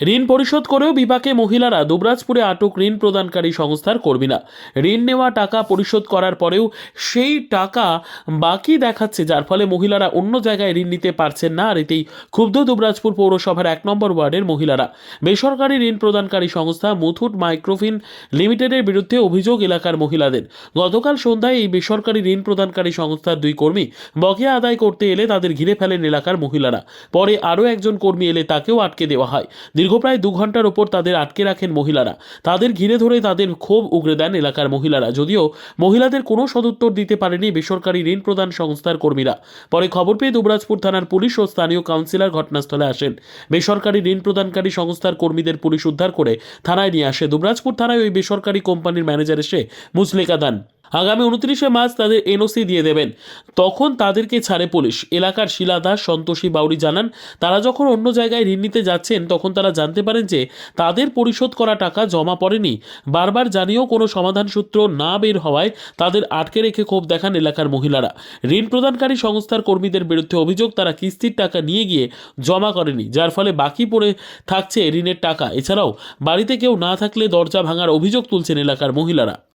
ঋণ পরিশোধ করেও বিপাকে মহিলারা দুবরাজপুরে আটক ঋণ প্রদানকারী সংস্থার কর্মীরা। ঋণ নেওয়া টাকা পরিশোধ করার পরেও সেই টাকা বাকি দেখাচ্ছে, যার ফলে মহিলারা অন্য জায়গায় ঋণ নিতে পারছেন না। আর এতেই ক্ষুব্ধ দুবরাজপুর পৌরসভার এক নম্বর ওয়ার্ডের মহিলারা। বেসরকারি ঋণ প্রদানকারী সংস্থা মুথুট মাইক্রোফিন লিমিটেডের বিরুদ্ধে অভিযোগ এলাকার মহিলাদের। গতকাল সন্ধ্যায় এই বেসরকারি ঋণ প্রদানকারী সংস্থার দুই কর্মী বকেয়া আদায় করতে এলে তাদের ঘিরে ফেলেন এলাকার মহিলারা। পরে আরও একজন কর্মী এলে তাকেও আটকে দেওয়া হয়। প্রায় দু ঘণ্টার ওপর তাদের আটকে রাখেন মহিলারা। তাদের ঘিরে ধরে তাদের ক্ষোভ উগরে দেন এলাকার মহিলারা। যদিও মহিলাদের কোনো সদুত্তর দিতে পারেনি বেসরকারি ঋণ প্রদান সংস্থার কর্মীরা। পরে খবর পেয়ে দুবরাজপুর থানার পুলিশ ও স্থানীয় কাউন্সিলর ঘটনাস্থলে আসেন। বেসরকারি ঋণ প্রদানকারী সংস্থার কর্মীদের পুলিশ উদ্ধার করে থানায় নিয়ে আসে। দুবরাজপুর থানায় ওই বেসরকারি কোম্পানির ম্যানেজার এসে মুচলেকা দেন। আগামী উনত্রিশে মার্চ তাদের এনওসি দিয়ে দেবেন। তখন তাদেরকে ছাড়ে পুলিশ। এলাকার শিলা দাস, সন্তোষী বাউরি জানান, তারা যখন অন্য জায়গায় ঋণ নিতে যাচ্ছেন, তখন তারা জানতে পারেন যে তাদের পরিশোধ করা টাকা জমা পড়েনি। বারবার জানিয়েও কোনো সমাধান সূত্র না বের হওয়ায় তাদের আটকে রেখে ক্ষোভ দেখান এলাকার মহিলারা। ঋণ প্রদানকারী সংস্থার কর্মীদের বিরুদ্ধে অভিযোগ, তারা কিস্তির টাকা নিয়ে গিয়ে জমা করেনি, যার ফলে বাকি পড়ে থাকছে ঋণের টাকা। এছাড়াও, বাড়িতে কেউ না থাকলে দরজা ভাঙার অভিযোগ তুলছেন এলাকার মহিলারা।